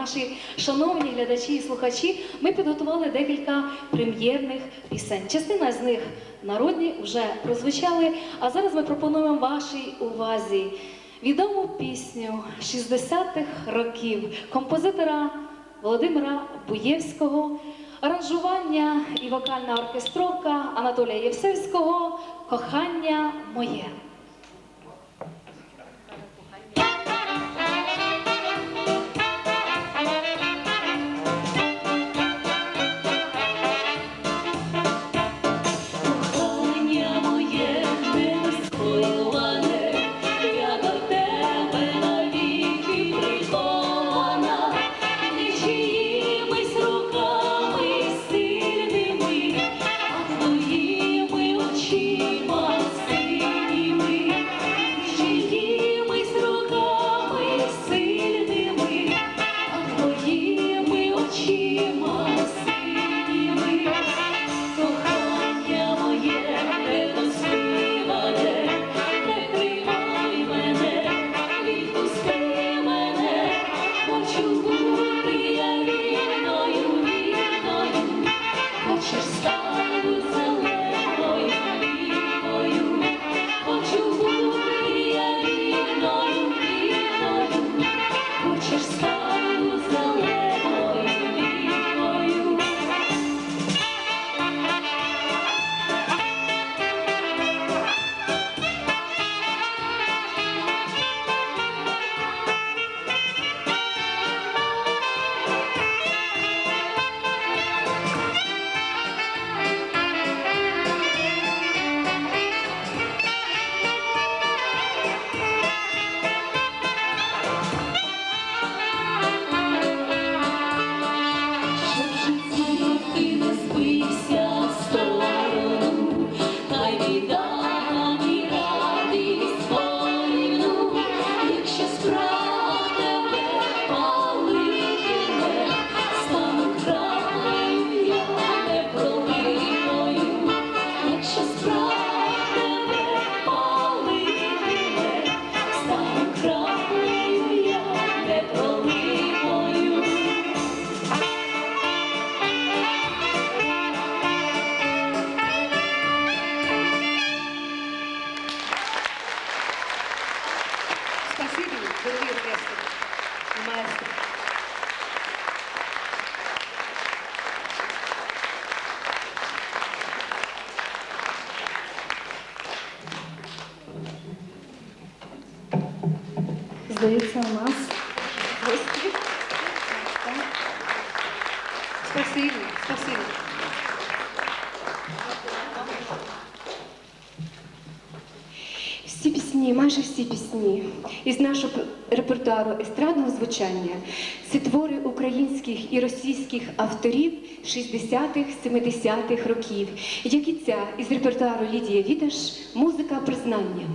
наші шановні глядачі і слухачі, ми підготували декілька прем'єрних пісень. Частина з них народні вже прозвучали. А зараз ми пропонуємо вашій увазі відому пісню 60-х років композитора Володимира Буєвського, аранжування і вокальна оркестровка Анатолія Євсевського Кохання моє. Здається, у нас гості. Спасибі, спасибі. Всі пісні, майже всі пісні із нашого репертуару естрадного звучання це твори українських і російських авторів 60-х, 70-х років, як і ця із репертуару Лідія Віташ музика признання.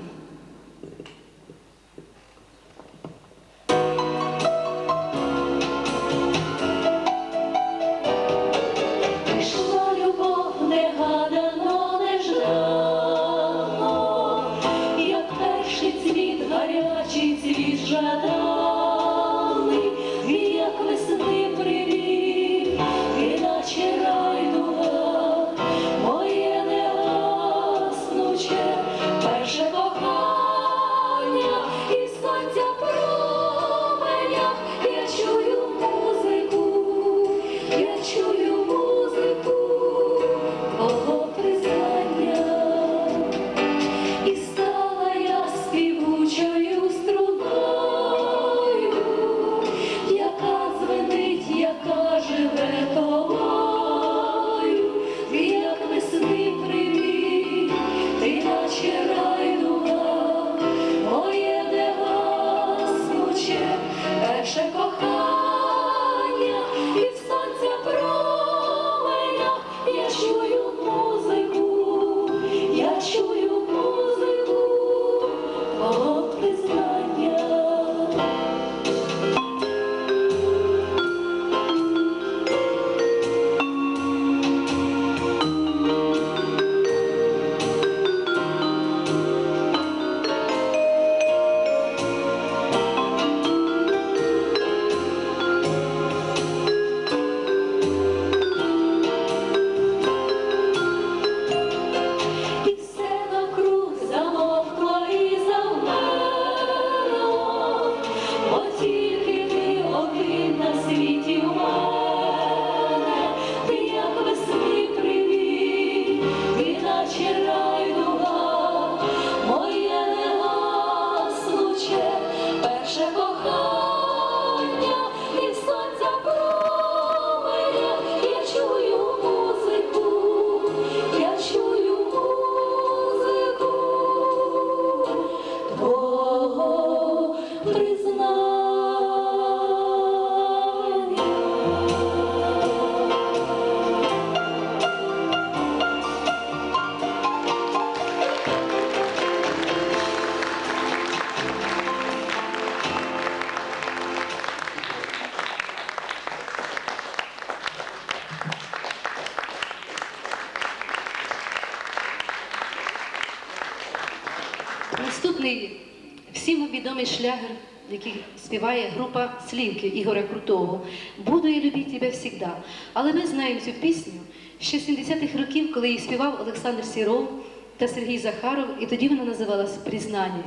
співає група Слінки Ігоря Крутого. Буду я любити тебе всегда. Але ми знаємо цю пісню з 60-х років, коли її співав Олександр Сіров та Сергій Захаров, і тоді вона називалась Признання.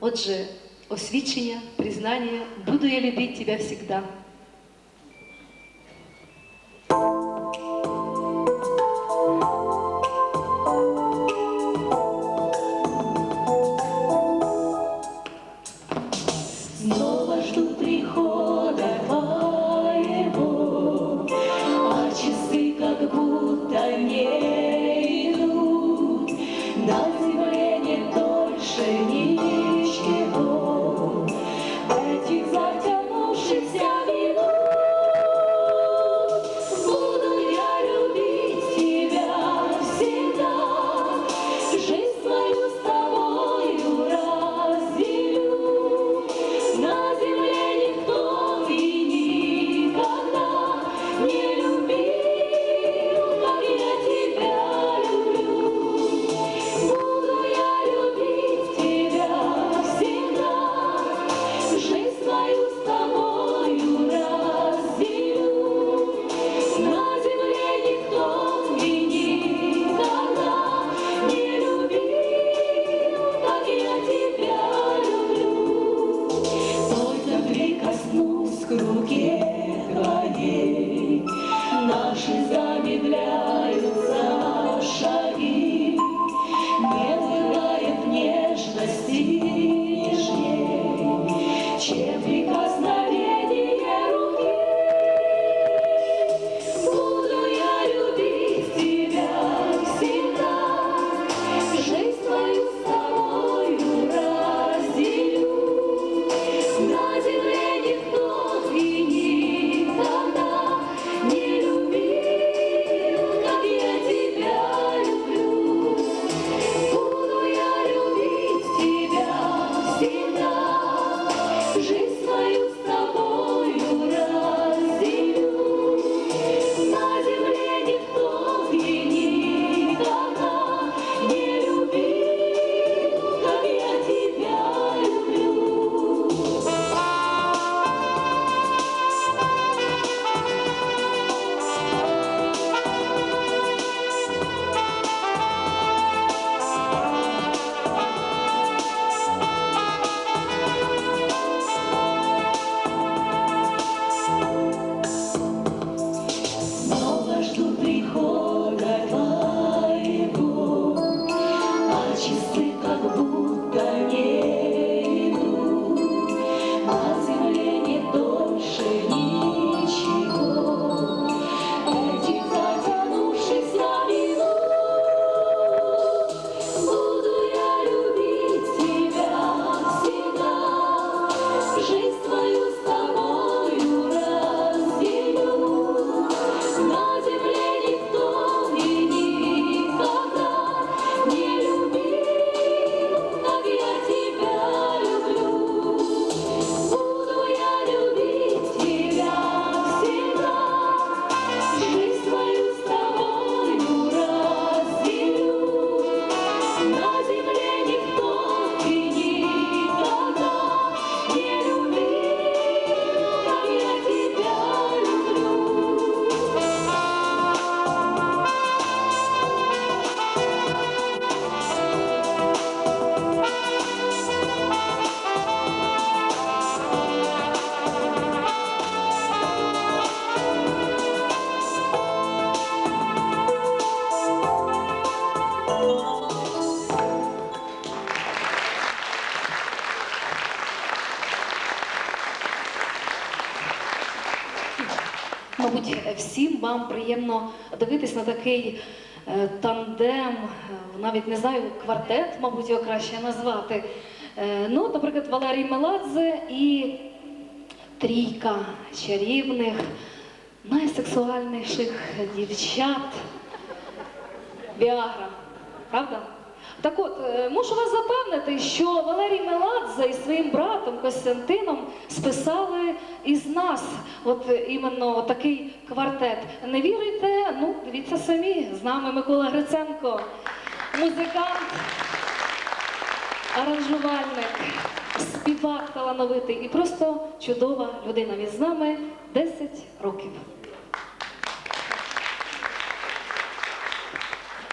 Отже, освічення, признання, буду я любити тебе всегда. нам приємно дивитись на такий е, тандем, навіть не знаю, квартет, мабуть, його краще назвати. Е, ну, Наприклад, Валерій Меладзе і трійка чарівних, найсексуальніших дівчат. Біагра. Правда? Так от, е, мушу вас запевнити, що Валерій Меладзе із своїм братом Костянтином списали із нас от е, іменно такий квартет. Не вірите? Ну, дивіться самі. З нами Микола Гриценко, музикант, аранжувальник, співак талановитий і просто чудова людина. Він з нами 10 років.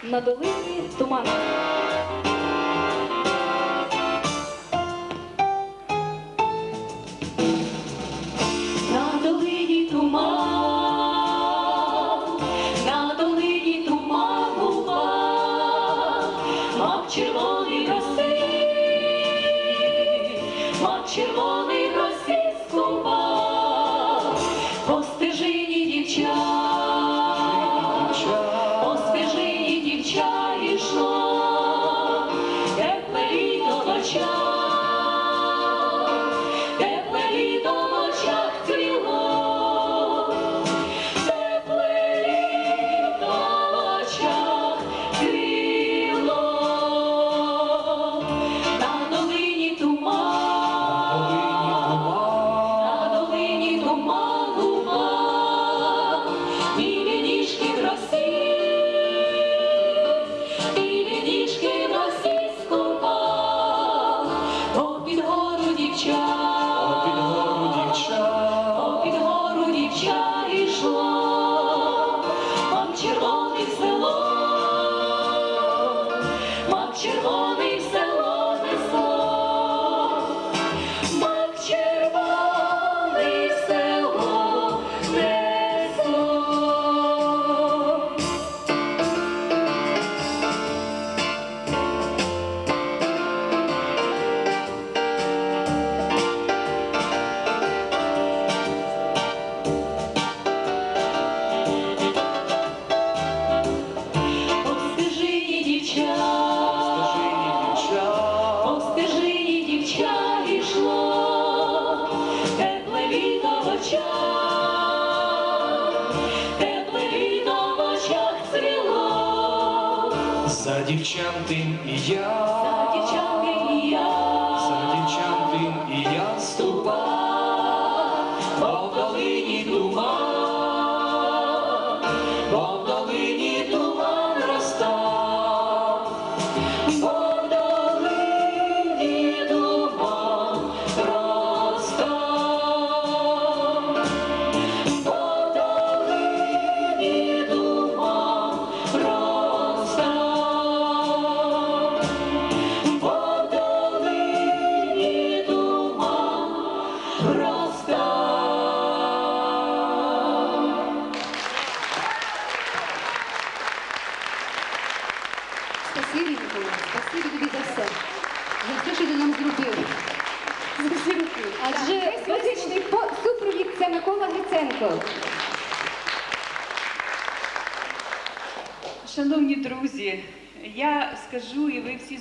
На долині туман.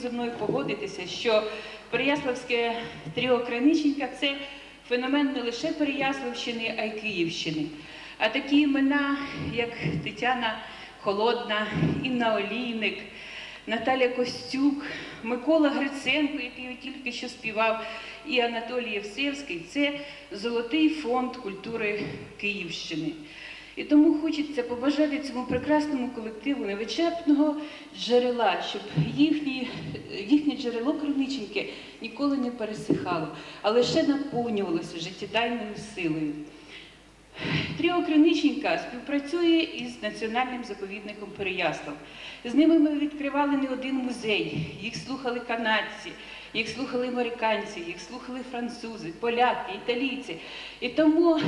Зі мною погодитеся, що Переяславське тріо Криниченька це феномен не лише Переяславщини, а й Київщини. А такі імена, як Тетяна Холодна, Інна Олійник, Наталя Костюк, Микола Гриценко, який тільки що співав, і Анатолій Євсевський це золотий фонд культури Київщини. І тому хочеться побажати цьому прекрасному колективу невичерпного джерела, щоб їхні, їхнє джерело криниченьки ніколи не пересихало, а лише наповнювалося життєдайною силою. Тріо Криниченька співпрацює із національним заповідником Переяслав. З ними ми відкривали не один музей. Їх слухали канадці, їх слухали американці, їх слухали французи, поляки, італійці. І тому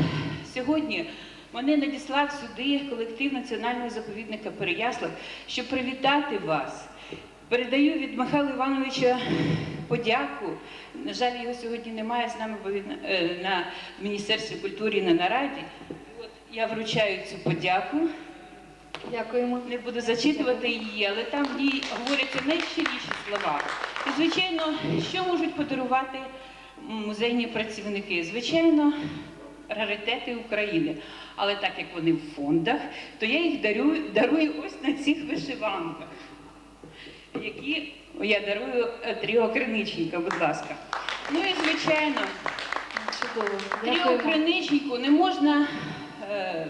сьогодні мене надіслав сюди колектив національного заповідника Переяслав, щоб привітати вас. Передаю від Михайла Івановича подяку. На жаль, його сьогодні немає з нами, бо він е, на Міністерстві культури на нараді. От я вручаю цю подяку. Дякуємо. Не буду зачитувати її, але там в ній говоряться найщиріші слова. І, звичайно, що можуть подарувати музейні працівники? Звичайно, раритети України. Але так як вони в фондах, то я їх дарую, дарую ось на цих вишиванках, які я дарую е, тріо Криниченка, будь ласка. Ну і звичайно, Чудово. Тріо Дякуємо. Не можна е,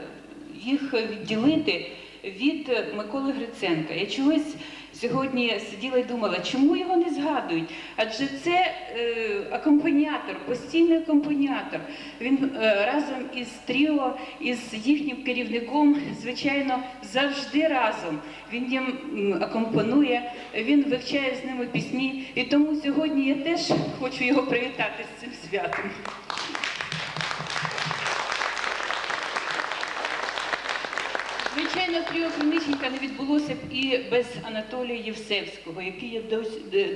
їх відділити від е, Миколи Гриценка. Я чогось сьогодні сиділа і думала, чому його не згадують? Адже це е, акомпаніатор, постійний акомпаніатор. Він е, разом із Тріо, із їхнім керівником, звичайно, завжди разом. Він їм акомпонує, він вивчає з ними пісні. І тому сьогодні я теж хочу його привітати з цим святом. Звичайно, тріо Криниченка не відбулося б і без Анатолія Євсевського, який я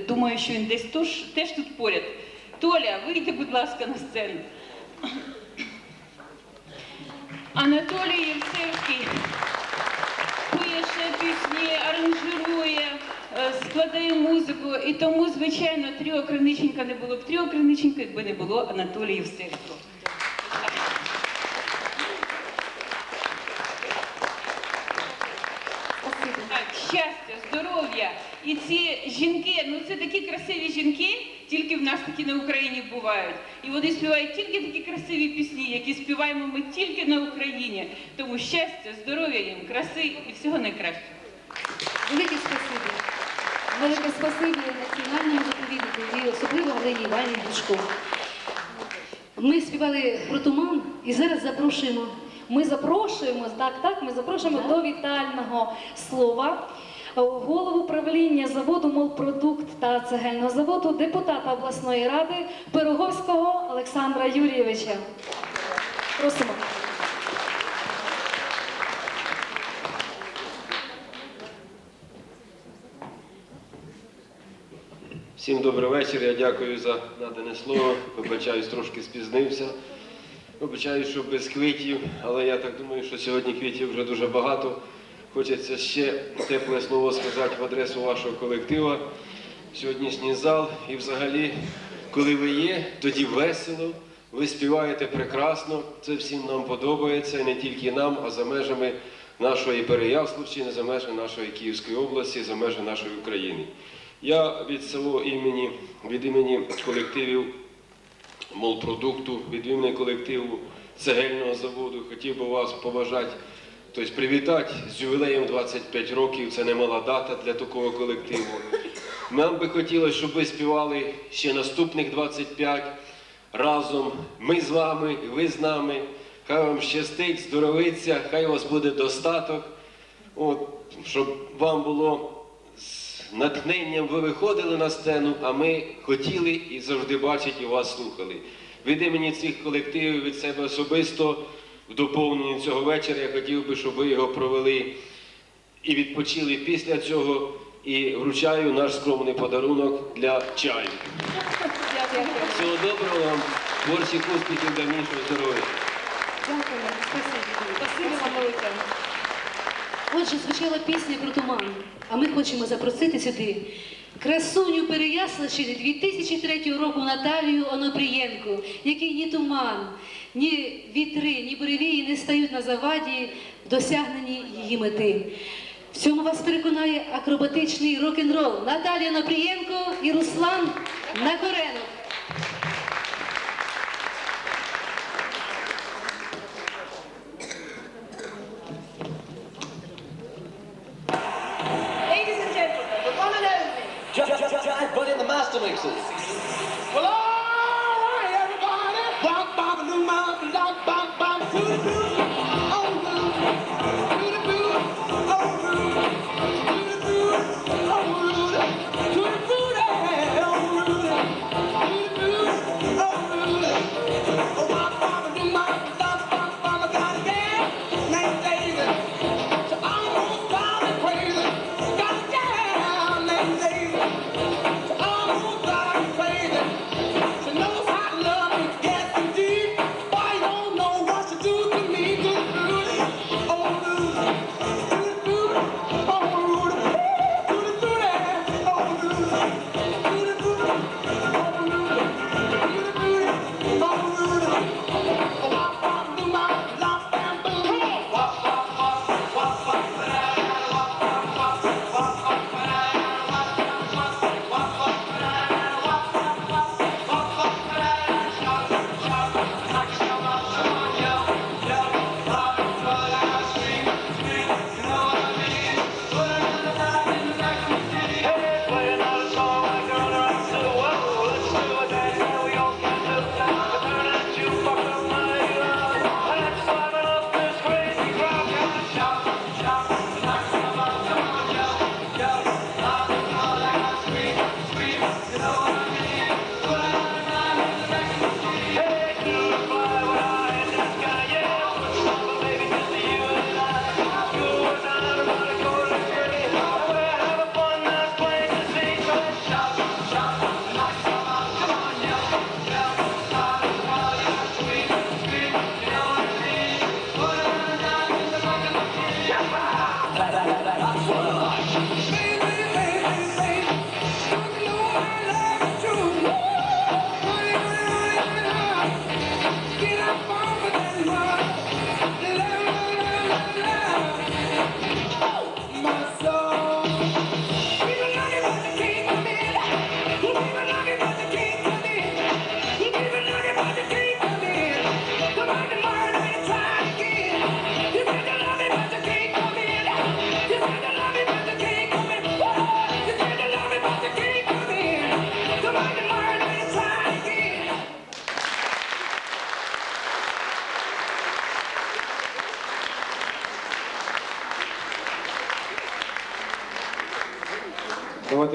думаю, що він десь тож, теж тут поряд. Толя, вийди, будь ласка, на сцену. Анатолій Євсевський пише пісні, аранжирує, е, складає музику. І тому, звичайно, тріо Криниченка не було б тріо Криниченка, якби не було Анатолія Євсевського. Спасибо. Так, щастя, здоров'я. І ці жінки, ну це такі красиві жінки, тільки в нас такі на Україні бувають. І вони співають тільки такі красиві пісні, які співаємо ми тільки на Україні. Тому щастя, здоров'я їм, краси і всього найкращого. Велике спасибі. Велике спасибі. Національному заповіднику і особливо Галині Іванівні Душко. Ми співали про туман і зараз запрошуємо Ми запрошуємо, так, так, ми запрошуємо до вітального слова голову правління заводу «Молпродукт» та цегельного заводу, депутата обласної ради Пироговського Олександра Юрійовича. Просимо. Всім добрий вечір. Я дякую за надане слово. Вибачаюсь, трошки спізнився. Вибачаю, що без квітів, але я так думаю, що сьогодні квітів вже дуже багато. Хочеться ще тепле слово сказати в адресу вашого колектива. Сьогоднішній зал і взагалі, коли ви є, тоді весело. Ви співаєте прекрасно, це всім нам подобається, не тільки нам, а за межами нашої Переяславщини, за межами нашої Київської області, за межами нашої України. Я від свого імені, від імені колективів молпродукту, від імені колективу цегельного заводу хотів би вас побажати, тобто привітати з ювілеєм 25 років. Це немала дата для такого колективу. Нам би хотілося, щоб ви співали ще наступних 25 разом. Ми з вами, ви з нами. Хай вам щастить, здоровиться, хай у вас буде достаток. От, щоб вам було з натхненням ви виходили на сцену, а ми хотіли і завжди бачити і вас слухали. Від імені цих колективів, від себе особисто, в доповненні цього вечора я хотів би, щоб ви його провели і відпочили після цього. І вручаю наш скромний подарунок для чаю. Всього доброго вам, творчих успіхів, давнішого здоров'я. Дякую. Спасибі. Велике. Отже, звучала пісня про туман, а ми хочемо запросити сюди красуню Переяславщини 2003 року Наталію Онопрієнко, який ні туман, ні вітри, ні буревії не стають на заваді в досягненні її мети. В цьому вас переконає акробатичний рок-н-рол Наталія Напрієнко і Руслан Накоренов.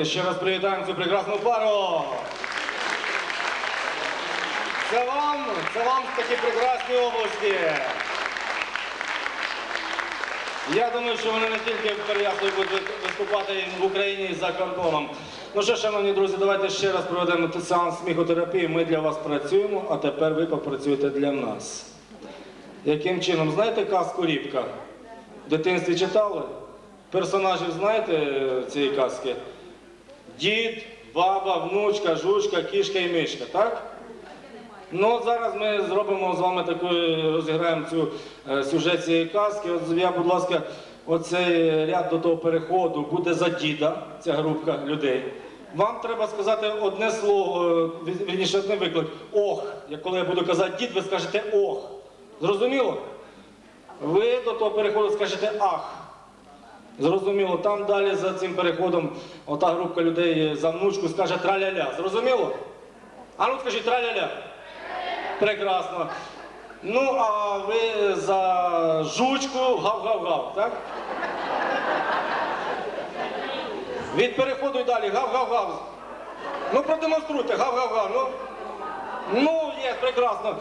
Ще раз привітаємо цю прекрасну пару. Це вам, це вам в такій прекрасній області. Я думаю, що вони не тільки в будуть виступати в Україні і за кордоном. Ну що, шановні друзі, давайте ще раз проведемо сеанс сміхотерапії. Ми для вас працюємо, а тепер ви попрацюєте для нас. Яким чином? Знаєте казку Рібка? В дитинстві читали? Персонажів знаєте е, цієї казки? Дід, баба, внучка, жучка, кішка і мишка, так? Ну зараз ми зробимо з вами таку, розіграємо цю е, сюжет цієї казки. От я, будь ласка, оцей ряд до того переходу буде за діда, ця групка людей. Вам треба сказати одне слово, е, ві- вірніше одне виклик. Ох. Як коли я буду казати дід, ви скажете ох. Зрозуміло? Ви до того переходу скажете ах. Зрозуміло, там далі за цим переходом ота групка людей за внучку скаже траля-ля. Зрозуміло? А ну скажіть траля-ля. Прекрасно. Ну, а ви за жучку гав-гав-гав, так? Від переходу й далі гав-гав-гав. Ну продемонструйте, гав-гав-гав. Ну, ну є, прекрасно.